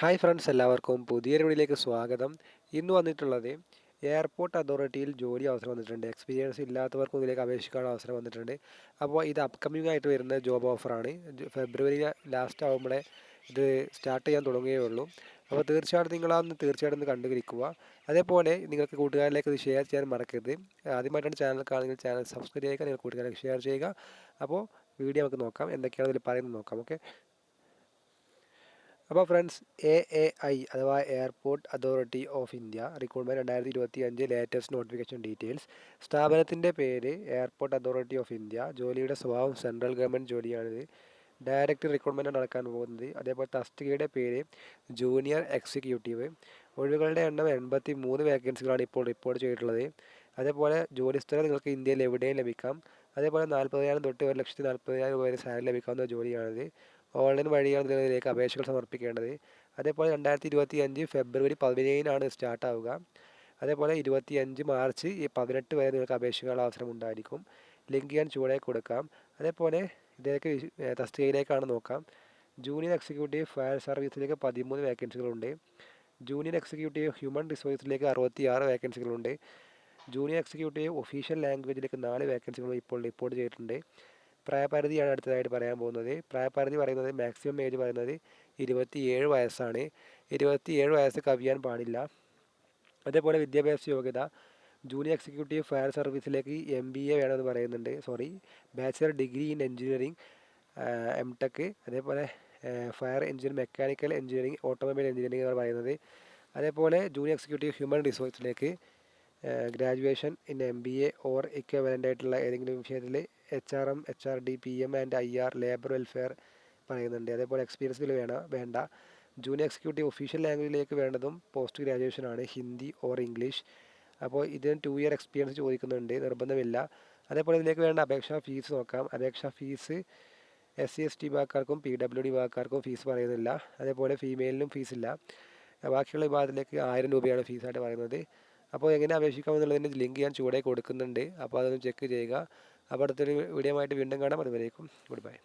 Hi friends എല്ലാവർക്കും പുതിയൊരു വീഡിയോയിലേക്ക് സ്വാഗതം. ഇന്ന് വന്നിട്ടുള്ളത് എയർപോർട്ട് അതോറിറ്റിയിൽ ജോലി അവസരം വന്നിട്ടുണ്ട്. എക്സ്പീരിയൻസ് ഇല്ലാത്തവർക്കും ഇതിലേക്ക് അപേക്ഷിക്കാനുള്ള അവസരം വന്നിട്ടുണ്ട്. അപ്പോൾ ഇത് അപ്കമിംഗ് ആയിട്ട് വരുന്ന ജോബ് ഓഫറാണ് ഫെബ്രുവരി ലാസ്റ്റ് ആകുമ്പോഴേ ഇത് സ്റ്റാർട്ട് ചെയ്യാൻ തുടങ്ങുകയേ ഉള്ളൂ അപ്പോൾ തീർച്ചയായിട്ടും നിങ്ങളാന്ന് തീർച്ചയായിട്ടും ഒന്ന് കണ്ടുപിടിക്കുക. അതേപോലെ നിങ്ങൾക്ക് കൂട്ടുകാരിലേക്ക് ഇത് ഷെയർ ചെയ്യാൻ മറക്കരുത്. ആദ്യമായിട്ടാണ് ചാനൽ കാണുന്നത് ചാനൽ സബ്സ്ക്രൈബ് ചെയ്യുക നിങ്ങൾ കൂട്ടുകാരിലേക്ക് ഷെയർ ചെയ്യുക. അപ്പോൾ വീഡിയോ നമുക്ക് നോക്കാം. എന്തൊക്കെയാണ് ഇതിൽ പറയുന്നത് നോക്കാം. ഓക്കെ അപ്പോൾ ഫ്രണ്ട്സ് എ എ ഐ അഥവാ airport authority of India recruitment രണ്ടായിരത്തി ഇരുപത്തി അഞ്ച് ലേറ്റസ്റ്റ് നോട്ടിഫിക്കേഷൻ ഡീറ്റെയിൽസ് സ്ഥാപനത്തിന്റെ പേര് എയർപോർട്ട് അതോറിറ്റി ഓഫ് ഇന്ത്യ ജോലിയുടെ സ്വഭാവം സെൻട്രൽ ഗവൺമെന്റ് ജോലിയാണിത് ഡയറക്റ്റ് റിക്രൂട്ട്മെന്റ് നടക്കാൻ പോകുന്നത്. അതേപോലെ തസ്തികയുടെ പേര് ജൂനിയർ എക്സിക്യൂട്ടീവ് ഒഴിവുകളുടെ എണ്ണം എൺപത്തി മൂന്ന് വേക്കൻസികളാണ് ഇപ്പോൾ റിപ്പോർട്ട് ചെയ്തിട്ടുള്ളത്. അതേപോലെ ജോലിസ്ഥലം നിങ്ങൾക്ക് ഇന്ത്യയിൽ എവിടെയും ലഭിക്കാം. അതേപോലെ നാൽപ്പതിനായിരം തൊട്ട് ഒരു ലക്ഷത്തി നാൽപ്പതിനായിരം രൂപ വരെ സാലറി ലഭിക്കാവുന്ന ജോലിയാണിത്. ഓൺലൈൻ വഴിയാണ് ഇതിലേക്ക് അപേക്ഷകൾ സമർപ്പിക്കേണ്ടത്. അതേപോലെ രണ്ടായിരത്തി ഇരുപത്തി അഞ്ച് ഫെബ്രുവരി പതിനേഴിനാണ് സ്റ്റാർട്ട് ആവുക. അതേപോലെ ഇരുപത്തി അഞ്ച് മാർച്ച് പതിനെട്ട് വരെ നിങ്ങൾക്ക് അപേക്ഷിക്കാനുള്ള അവസരം ഉണ്ടായിരിക്കും ലിങ്ക് ഞാൻ ചൂടെ കൊടുക്കാം. അതേപോലെ ഇതിലേക്ക് തസ്തികയിലേക്കാണ് നോക്കാം. ജൂനിയർ എക്സിക്യൂട്ടീവ് ഫയർ സർവീസിലേക്ക് പതിമൂന്ന് വേക്കൻസികളുണ്ട് ജൂനിയർ എക്സിക്യൂട്ടീവ് ഹ്യൂമൻ റിസോഴ്സിലേക്ക് അറുപത്തി ആറ് വേക്കൻസികളുണ്ട് ജൂനിയർ എക്സിക്യൂട്ടീവ് ഒഫീഷ്യൽ ലാംഗ്വേജിലേക്ക് നാല് വേക്കൻസികൾ ഇപ്പോൾ റിപ്പോർട്ട് ചെയ്തിട്ടുണ്ട്. പ്രായപരിധിയാണ് അടുത്തതായിട്ട് പറയാൻ പോകുന്നത്. പ്രായപരിധി പറയുന്നത് മാക്സിമം ഏജ് പറയുന്നത് ഇരുപത്തിയേഴ് വയസ്സാണ്. ഇരുപത്തിയേഴ് വയസ്സ് കവിയാൻ പാടില്ല. അതേപോലെ വിദ്യാഭ്യാസ യോഗ്യത. ജൂനിയർ എക്സിക്യൂട്ടീവ് ഫയർ സർവീസിലേക്ക് എം ബി എ വേണമെന്ന് പറയുന്നുണ്ട്. Sorry bachelor degree in engineering M tech അതേപോലെ fire engineer mechanical engineering automobile engineering എന്ന് പറയുന്നത്. അതേപോലെ junior executive human റിസോഴ്സിലേക്ക് graduation in M B A or equivalent ആയിട്ടുള്ള ഏതെങ്കിലും വിഷയത്തിൽ H R M H R D P M and I R labour welfare പറയുന്നുണ്ട്. അതേപോലെ experience എക്സ്പീരിയൻസിൽ വേണം വേണ്ട. ജൂനിയർ എക്സിക്യൂട്ടീവ് ഒഫീഷ്യൽ ലാംഗ്വേജിലേക്ക് വേണ്ടതും പോസ്റ്റ് ഗ്രാജുവേഷൻ ആണ് ഹിന്ദി ഓർ ഇംഗ്ലീഷ്. അപ്പോൾ ഇതിന് ടു ഇയർ എക്സ്പീരിയൻസ് ചോദിക്കുന്നുണ്ട് നിർബന്ധമില്ല. അതേപോലെ ഇതിലേക്ക് വേണ്ട അപേക്ഷാ ഫീസ് നോക്കാം. അപേക്ഷാ fees S C S T വിഭാഗക്കാർക്കും P W D വിഭാഗക്കാർക്കും ഫീസ് പറയുന്നില്ല. അതേപോലെ ഫീമെയിലിനും ഫീസില്ല ബാക്കിയുള്ള വിഭാഗത്തിലേക്ക് ആയിരം രൂപയാണ് ഫീസായിട്ട് പറയുന്നത്. അപ്പോൾ എങ്ങനെ അപേക്ഷിക്കാമെന്നുള്ളതിന്റെ ലിങ്ക് ഞാൻ ചൂടെ കൊടുക്കുന്നുണ്ട്. അപ്പോൾ അതൊന്ന് ചെക്ക് ചെയ്യുക. അപ്പോൾ വീഡിയോ ആയിട്ട് വീണ്ടും കാണാം. അതുവരേക്കും ഗുഡ് ബൈ